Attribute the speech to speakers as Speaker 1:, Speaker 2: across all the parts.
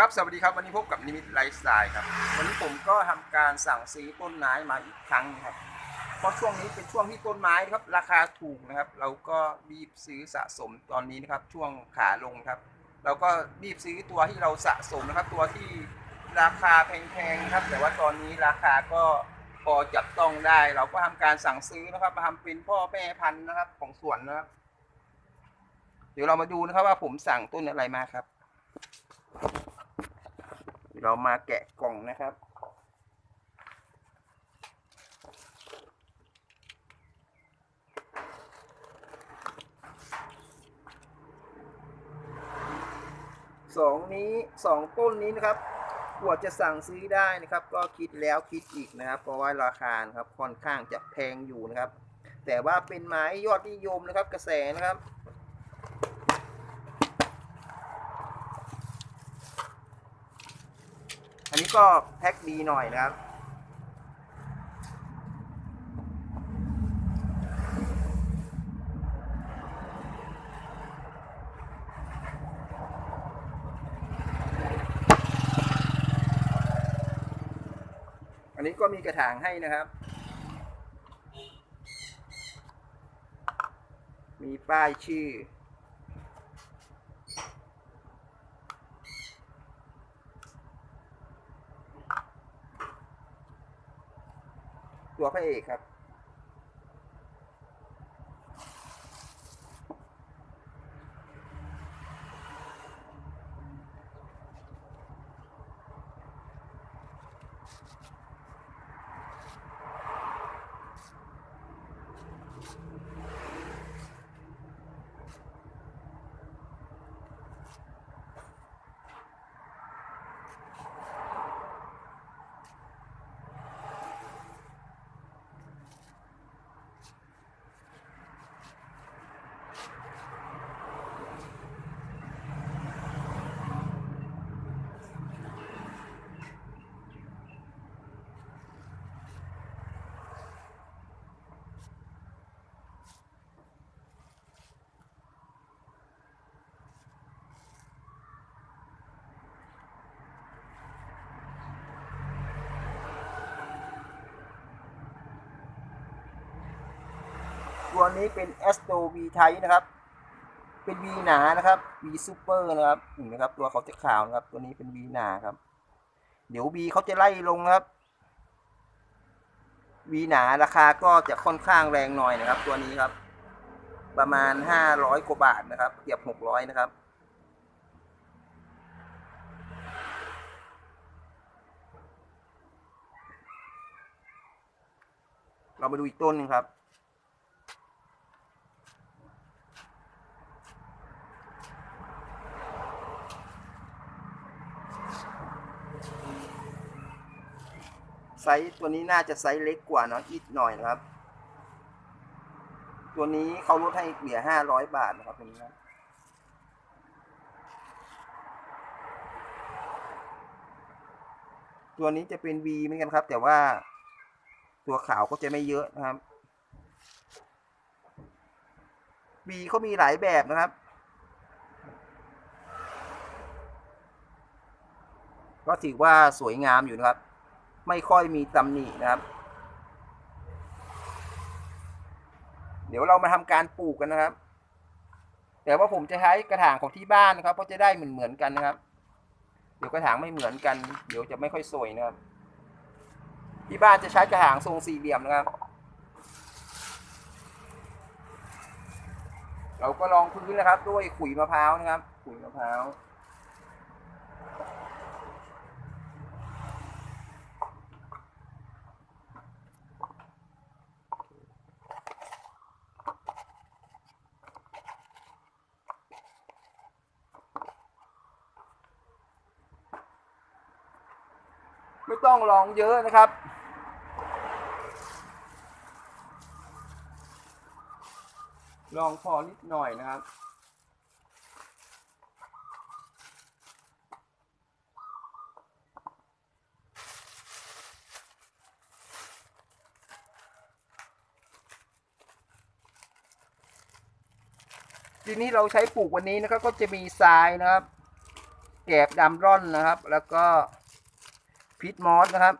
Speaker 1: ครับ สวัสดีครับ วันนี้พบกับนิมิตไลฟ์สไตล์ครับ วันนี้ผมก็ทำการสั่งซื้อต้นไม้มาอีกครั้งครับ เพราะช่วงนี้เป็นช่วงที่ต้นไม้ครับ ราคาถูกนะครับ เราก็รีบซื้อสะสมตอนนี้นะครับ ช่วงขาลงครับ เราก็รีบซื้อตัวที่เราสะสมนะครับ ตัวที่ราคาแพงๆครับ แต่ว่าตอนนี้ราคาก็พอจับต้องได้ เราก็ทำการสั่งซื้อนะครับมาทำเป็นพ่อแม่พันธุ์นะครับ ของสวนนะครับ เดี๋ยวเรามาดูนะครับว่าผมสั่งต้นอะไรมาครับ เรามาแกะกล่องนะครับ สองนี้สองต้นนี้นะครับกว่าจะสั่งซื้อได้นะครับ ก็คิดแล้วคิดอีกนะครับ เพราะว่าราคาครับค่อนข้างจะแพงอยู่นะครับ แต่ว่าเป็นไม้ยอดนิยมนะครับกระแสนะครับ นี้ก็แพ็คดีหน่อยนะครับ อันนี้ก็มีกระถางให้นะครับ มีป้ายชื่อ ตัวพระเอกครับ ตัวนี้เป็น a s t o V Type นะครับ เป็น V หนานะครับ V Super นะครับเห็นไหมครับ ตัวเขาจะขาวนะครับ ตัวนี้เป็น V หนาครับ เดี๋ยว V เขาจะไล่ลงนะครับ V หนาราคาก็จะค่อนข้างแรงหน่อยนะครับ ตัวนี้ครับ ประมาณ 500กว่าบาทนะครับเกือบ600 นะครับเรามาดูอีกต้นหนึงครับ ไซส์ตัวนี้น่าจะไซส์เล็กกว่าเนาะอีกหน่อยนะครับ ตัวนี้เขาลดให้เหลือห้าร้อยบาทนะครับตัวนี้นะตัวนี้จะเป็น V เหมือนกันครับ แต่ว่าตัวขาวก็จะไม่เยอะนะครับ V เขามีหลายแบบนะครับ ก็ถือว่าสวยงามอยู่นะครับ ไม่ค่อยมีตำหนินะครับ เดี๋ยวเรามาทำการปลูกกันนะครับ แต่ว่าผมจะใช้กระถางของที่บ้านนะครับ เพราะจะได้เหมือนเหมือนๆกันนะครับ เดี๋ยวกระถางไม่เหมือนกัน เดี๋ยวจะไม่ค่อยสวยนะครับ ที่บ้านจะใช้กระถางทรงสี่เหลี่ยมนะครับ เราก็ลองพื้นนะครับ ด้วยขุยมะพร้าวนะครับ ขุยมะพร้าว ไม่ต้องลองเยอะนะครับ ลองพอนิดหน่อยนะครับทีนี้เราใช้ปลูกวันนี้นะครับก็จะมีทรายนะครับ แกบดำร่อนนะครับ แล้วก็ พิษมอสนะครับ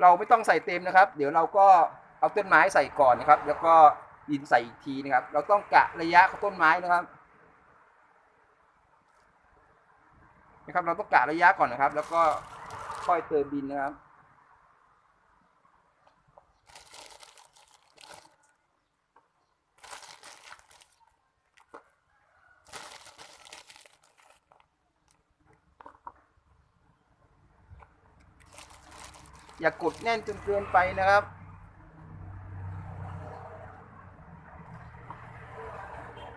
Speaker 1: เราไม่ต้องใส่เต็มนะครับ เดี๋ยวเราก็เอาต้นไม้ใส่ก่อนนะครับ แล้วก็ดินใส่อีกทีนะครับ เราต้องกะระยะของต้นไม้นะครับนะครับ เราต้องกะระยะก่อนนะครับ แล้วก็ ค่อยเติมดินนะครับ อย่ากดแน่นจนเกินไปนะครับ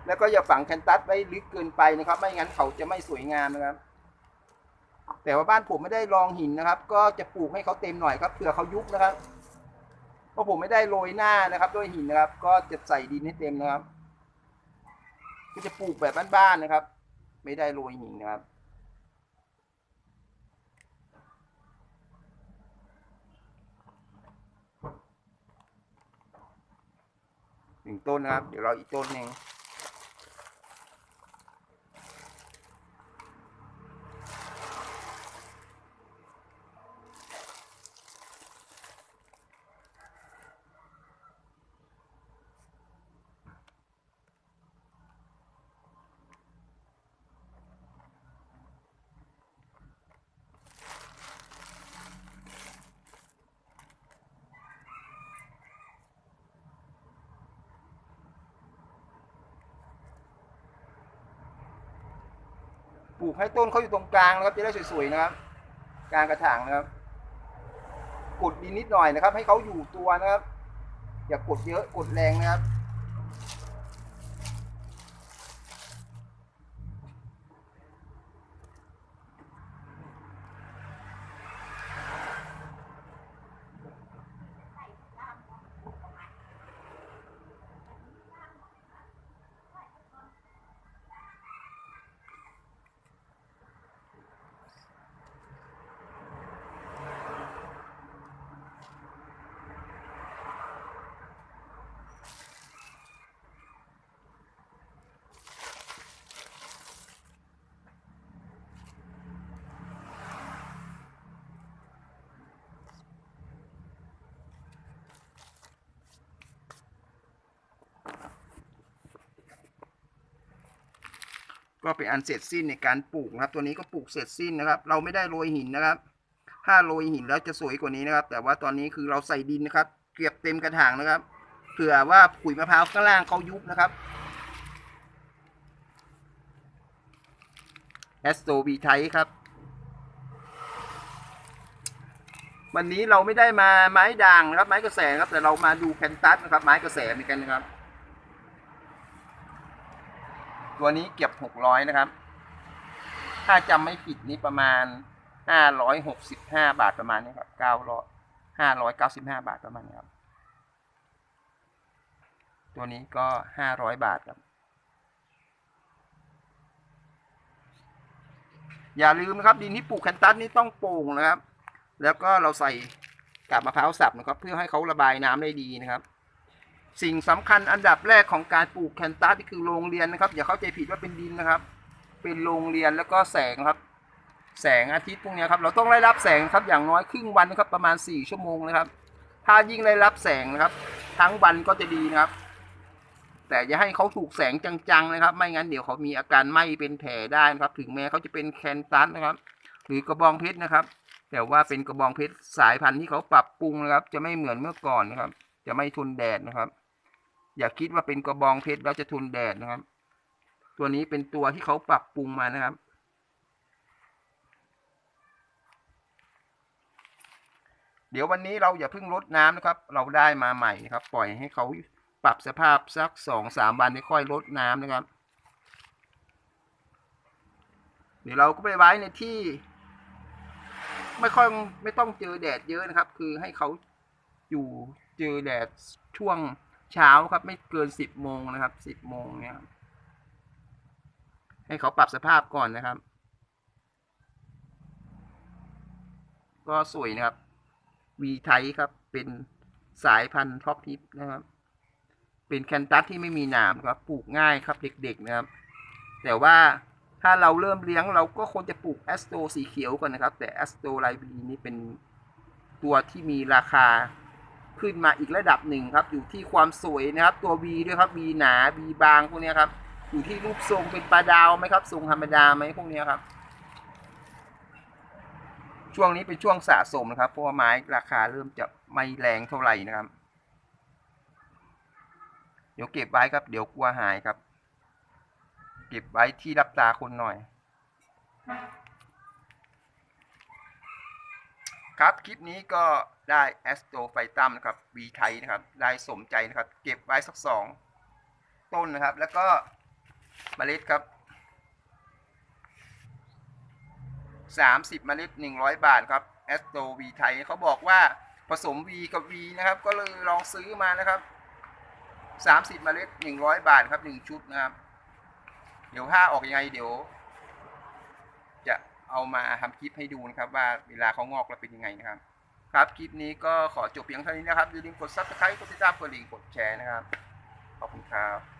Speaker 1: แล้วก็อย่าฝังแคนตัสไว้ลึกเกินไปนะครับ ไม่งั้นเขาจะไม่สวยงามนะครับ แต่ว่าบ้านผมไม่ได้รองหินนะครับ ก็จะปลูกให้เขาเต็มหน่อยครับเผื่อเขายุบนะครับเพราะผมไม่ได้โรยหน้านะครับ ด้วยหินนะครับ ก็จะใส่ดินให้เต็มนะครับ ก็จะปลูกแบบบ้านๆนะครับ ไม่ได้โรยหินนะครับหนึ่งต้นนะครับ เดี๋ยวเราอีกต้นหนึ่ง ลูกให้ต้นเขาอยู่ตรงกลางนะครับจะได้สวยๆนะครับ กลางกระถางนะครับ กดดินนิดหน่อยนะครับ ให้เขาอยู่ตัวนะครับ อย่ากดเยอะกดแรงนะครับ ก็เป็นอันเสร็จสิ้นในการปลูกนะครับ ตัวนี้ก็ปลูกเสร็จสิ้นนะครับ เราไม่ได้โรยหินนะครับ ถ้าโรยหินแล้วจะสวยกว่านี้นะครับ แต่ว่าตอนนี้คือเราใส่ดินนะครับ เก็บเต็มกระถางนะครับเผื่อว่าขุยมะพร้าวข้างล่างเขายุบนะครับแอสโตบีไทครับ วันนี้เราไม่ได้มาไม้ด่างนะครับ ไม้กระแสนะครับแต่เรามาดูแคนตัสนะครับ ไม้กระแสเหมือนกันนะครับ ตัวนี้เก็บหกร้อยนะครับ ถ้าจำไม่ผิดนี่ประมาณห้าร้อยหกสิบห้าบาทประมาณนี้ครับเก้าร้อยห้าร้อยเก้าสิบห้าบาทประมาณนี้ครับ ตัวนี้ก็ห้าร้อยบาทครับ อย่าลืมนะครับดินที่ปลูกแคนตัสนี่ต้องโป่งนะครับ แล้วก็เราใส่กาบมะพร้าวสับนะครับ เพื่อให้เขาระบายน้ำได้ดีนะครับ สิ่งสำคัญอันดับแรกของการปลูกแคนตัสนี่คือโรงเรียนนะครับ อย่าเข้าใจผิดว่าเป็นดินนะครับ เป็นโรงเรียนแล้วก็แสงครับ แสงอาทิตย์พวกนี้ครับ เราต้องได้รับแสงครับอย่างน้อยครึ่งวันนะครับ ประมาณ 4 ชั่วโมงนะครับ ถ้ายิ่งได้รับแสงนะครับ ทั้งวันก็จะดีนะครับ แต่อย่าให้เขาถูกแสงจังๆนะครับ ไม่งั้นเดี๋ยวเขามีอาการไหม้เป็นแผลได้นะครับ ถึงแม้เขาจะเป็นแคนตัสนะครับ หรือกระบองเพชรนะครับ แต่ว่าเป็นกระบองเพชรสายพันธุ์ที่เขาปรับปรุงนะครับ จะไม่เหมือนเมื่อก่อนนะครับ จะไม่ทนแดดนะครับ อย่าคิดว่าเป็นกระบองเพชรแล้วจะทนแดดนะครับ ตัวนี้เป็นตัวที่เขาปรับปรุงมานะครับ เดี๋ยววันนี้เราอย่าเพิ่งลดน้ำนะครับ เราได้มาใหม่ครับ ปล่อยให้เขาปรับสภาพสักสองสามวันนี้ค่อยลดน้ำนะครับ เดี๋ยวเราก็ไปไว้ในที่ ไม่ค่อยไม่ต้องเจอแดดเยอะนะครับ คือให้เขาอยู่เจอแดดช่วง เช้าครับไม่เกินสิบโมงนะครับสิบโมงเนี่ยครับให้เขาปรับสภาพก่อนนะครับ ก็สวยนะครับวีไทยครับเป็นสายพันธุ์ท็อปทิปนะครับ เป็นแคนตัสที่ไม่มีหนามครับปลูกง่ายครับเด็กๆนะครับ แต่ว่าถ้าเราเริ่มเลี้ยงเราก็ควรจะปลูกแอสโตสีเขียวก่อนนะครับ แต่แอสโตไลบีนี้เป็นตัวที่มีราคา ขึ้นมาอีกระดับหนึ่งครับ อยู่ที่ความสวยนะครับ ตัว V ด้วยครับ V หนา V บางพวกนี้ครับ อยู่ที่รูปทรงเป็นปลาดาวไหมครับทรงธรรมดาไหมพวกนี้ครับ ช่วงนี้เป็นช่วงสะสมนะครับเพราะว่าไม้ราคาเริ่มจะไม่แรงเท่าไหร่นะครับ เดี๋ยวเก็บไว้ครับเดี๋ยวกลัวหายครับ เก็บไว้ที่รับตาคนหน่อยครับ คลิปนี้ก็ ได้แอสโตไฟตัมนะครับวีไทยนะครับได้สมใจนะครับ เก็บไว้สักสองต้นนะครับ แล้วก็เมล็ดครับสามสิบเมล็ดหนึ่งร้อยบาทครับแอสโตวีไทยเขาบอกว่าผสม V กับ V นะครับ ก็เลยลองซื้อมานะครับสามสิบเมล็ดหนึ่งร้อยบาทครับหนึ่งชุดนะครับ เดี๋ยวถ้าออกยังไงเดี๋ยว จะเอามาทำคลิปให้ดูนะครับ ว่าเวลาเขางอกแล้วเป็นยังไงนะครับ ครับ คลิปนี้ก็ขอจบเพียงเท่านี้นะครับ อย่าลืมกด subscribe กดติดตามกดลิงก์กดแชร์นะครับ ขอบคุณครับ